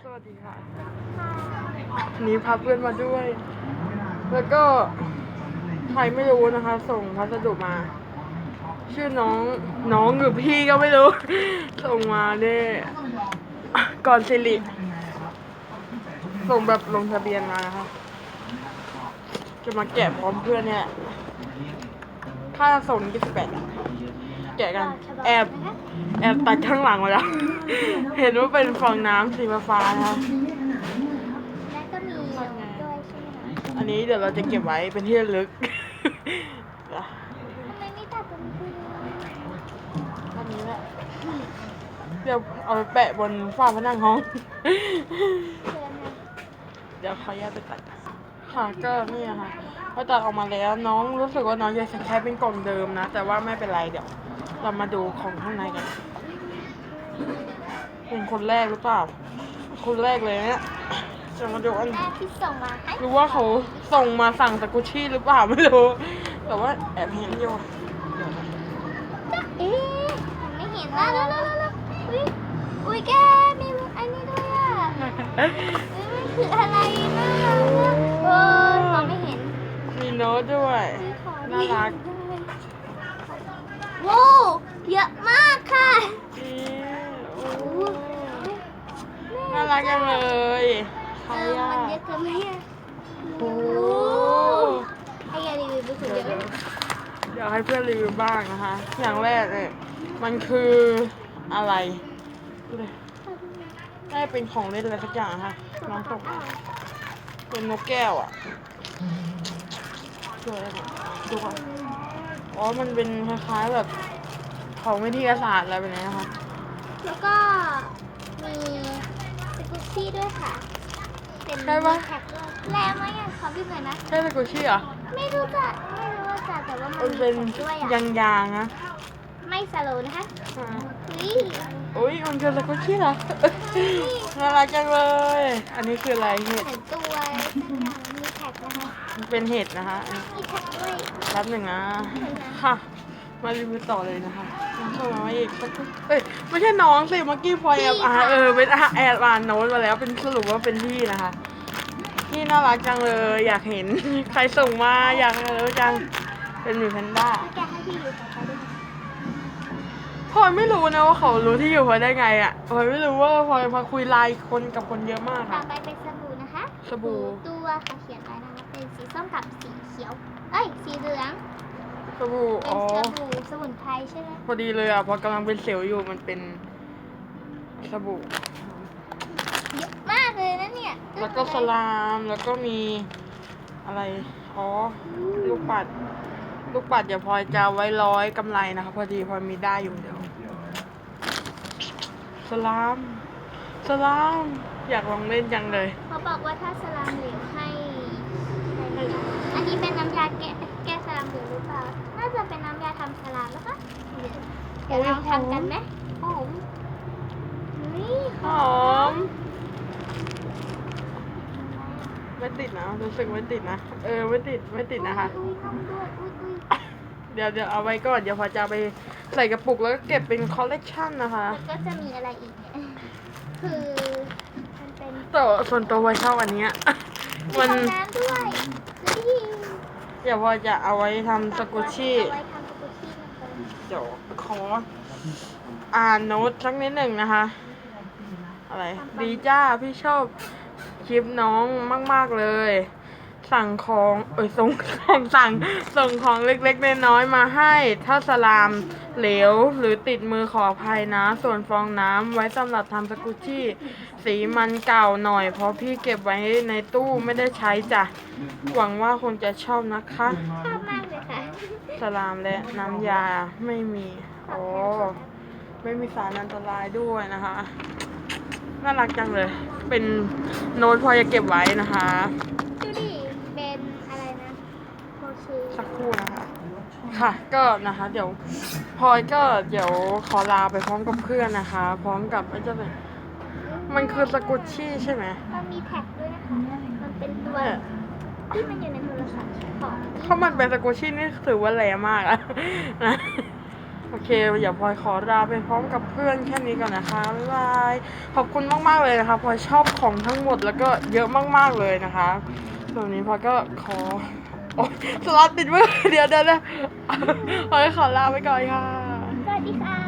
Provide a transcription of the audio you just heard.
สวัสดีค่ะวันนี้พาเพื่อนมาด้วย แล้วก็ใครไม่รู้นะคะ ส่งพัสดุมา ชื่อน้องน้องหรือพี่ก็ไม่รู้ ส่งมาเนี่ยก่อนสิริส่งแบบลงทะเบียนมานะคะจะมาแกะพร้อมเพื่อนเนี่ย ค่าส่งยี่สิบแปดแกะกัน แอบ แอบตัดข้างหลังมาแล้ว เห็นว่าเป็นฟองน้ำสีฟ้าๆนะคะแล้วก็มีด้วยใช่ไหมคะอันนี้เดี๋ยวเราจะเก็บไว้เป็นที่ระลึก ทำไมไม่ตัดตรงนี้ไปเลยอันนี้แหละเดี๋ยวเอาไปแปะบนฝ้าผนังห้อง เชิญค่ะเดี๋ยวขออนุญาตไปตัดค่ะก็นี่นะคะพอตัดออกมาแล้วน้องรู้สึกว่าน้องจะใช้เป็นกล่องเดิมนะ แต่ว่าไม่เป็นไรเดี๋ยว เรามาดูของข้างในกัน เป็นคนแรกหรือเปล่า คนแรกเลยเนี่ยจะมาดูอันแม่ที่ส่งมาให้รู้ว่าเขาส่งมาสั่งสกุชชี่หรือเปล่าไม่รู้ แต่ว่าแอบเห็นอยู่เอ๊ะไม่เห็นนะแล้วแล้วแล้วแล้วอุ้ยอุ้ยแกมีอันนี้ด้วยอะเอ้ยมันคืออะไรนะโอ้ยมองไม่เห็น มีโน้ตด้วย อุ๊ยขอ น่ารัก โว้วเยอะมากค่ะ อีโอ้น่ารักจังเลยใครเอออะมันเยอะเกินไหมอะโอ้ให้ยารีวิวไปคนเดียวเลยเดี๋ยวให้เพื่อนรีวิวบ้างนะคะ อย่างแรกเนี่ยมันคืออะไรดูดิน่าจะเป็นของเล่นอะไรสักอย่างค่ะน้องตกเป็นนกแก้วอะสวยอะดูก่อนอ๋อ มันเป็นคล้ายๆแบบของวิทยาศาสตร์อะไรแบบนี้นะคะ แล้วก็มี สกุชชี่ด้วยค่ะ เป็นได้ปะ แท็กด้วยแล้วไหมอะขอพี่หน่อยนะ ใช่สกุชชี่เหรอไม่รู้จักไม่รู้ว่าจักแต่ว่ามันมันเป็นมีด้วยอะยางๆนะไม่สโลว์นะคะอ่าเฮ้ยอุ้ยมันคือสกุชชี่เหรอ น่ารักจังเลย อันนี้คืออะไรเห็ด เหมือนตัวสักอย่างมีแท็กนะคะมันเป็นเห็ดนะคะอะมีแท็กด้วยแป๊บหนึ่งนะ ค่ะ มารีวิวต่อเลยนะคะ เข้ามาอีกสักครู่เอ้ยไม่ใช่น้องสิเมื่อกี้พลอยแอบอ่านเออเป็นอะแอบอ่านโน้ตมาแล้วเป็นสรุปว่าเป็นพี่นะคะพี่น่ารักจังเลยอยากเห็นใครส่งมาอยากรู้จังเป็นหมีแพนด้าแกให้พี่อยู่ของเขาด้วยนะพลอยไม่รู้นะว่าเขารู้ที่อยู่พลอยได้ไงอะพลอยไม่รู้ว่าพลอยมาคุยไลน์คนกับคนเยอะมากต่อค่ะ ไปเป็นสบู่นะคะสบู่ ตัวค่ะเขียนไว้นะคะเป็นสีส้มกับสีเขียว เอ้ย สีเหลืองส บู่เป็นอ๋อสบู่สมุนไพรใช่ไหมพอดีเลยอะเพอกำลังเป็นเซลล์อยู่มันเป็นสบู่เยอะมากเลยนะเนี่ยแล้วก็สลามแล้วก็มีอะไรอ๋อลูกปัด ลูกปัดเดี๋ยวพลอยจะเอาไว้ร้อยกำไรนะคะพอดีพลอยมีได้อยู่เดี๋ยวสลามสลามอยากลองเล่นจังเลย เขาบอกว่าถ้าสลามเหลวให้ให้อันนี้เป็นน้ำยาแก้แก้สลามเหลวหรือเปล่า น่าจะเป็นน้ำยาทำสลามแล้วปะเดี๋ยวลองทำกันไหมหอมเฮ้ยหอมไม่ติดนะรู้สึกไม่ติดนะ เออไม่ติดไม่ติดนะคะอุ้ยทำด้วยอุ้ยอุ้ยเดี๋ยวเดี๋ยวเอาไว้ก่อน เดี๋ยวพอจะเอาไปใส่กระปุกแล้วก็เก็บเป็นคอลเลกชันนะคะแล้วก็จะมีอะไรอีกเนี่ยคือมันเป็นแต่ส่วนตัวพอชอบอันเนี้ยมีมันฟองน้ำด้วยเฮ้ย เดี๋ยวพอจะเอาไว้ทำสกุชชี่เอาไว้ทำสกุชชี่นะคะเดี๋ยวขออ่านโน้ตสักนิดหนึ่งนะคะ อะไร ดีจ้าพี่ชอบคลิปน้องมาก ๆ เลย สั่งของเอ้ยส่งของสั่งส่งของเล็กๆน้อยๆมาให้ ถ้าสลามเหลวหรือติดมือขออภัยนะ ส่วนฟองน้ำไว้สำหรับทำสกุชชี่สีมันเก่าหน่อย เพราะพี่เก็บไว้ในตู้ไม่ได้ใช้จ้ะ หวังว่าคงจะชอบนะคะ ชอบมากเลยค่ะสลามและน้ำยาไม่มีโอ้ไม่มีสารอันตรายด้วยนะคะน่ารักจังเลย เป็นโน้ตพอจะเก็บไว้นะคะ สักครู่นะคะ ค่ะ ก็นะคะ เดี๋ยวพลอยก็เดี๋ยวขอลาไปพร้อมกับเพื่อนนะคะ พร้อมกับไอ้เจ้าเนี่ยมันคือสกุชชี่ใช่ไหมมันมีแท็กด้วยนะคะ มันเป็นตัวที่มันอยู่ในโทรศัพท์ของถ้ามันเป็นสกุชชี่นี่ถือว่าแรงมากอะนะโอเคอย่าพลอยขอลาไปพร้อมกับเพื่อนแค่นี้ก่อนนะคะ บ๊ายบาย ขอบคุณมาก ๆ เลยนะคะพลอยชอบของทั้งหมดแล้วก็เยอะมาก ๆ เลยนะคะตรงนี้พลอยก็ขอ สลัดติดมือเดี๋ยวเดี๋ยวนะเอาขอลาไปก่อนค่ะ สวัสดีค่ะ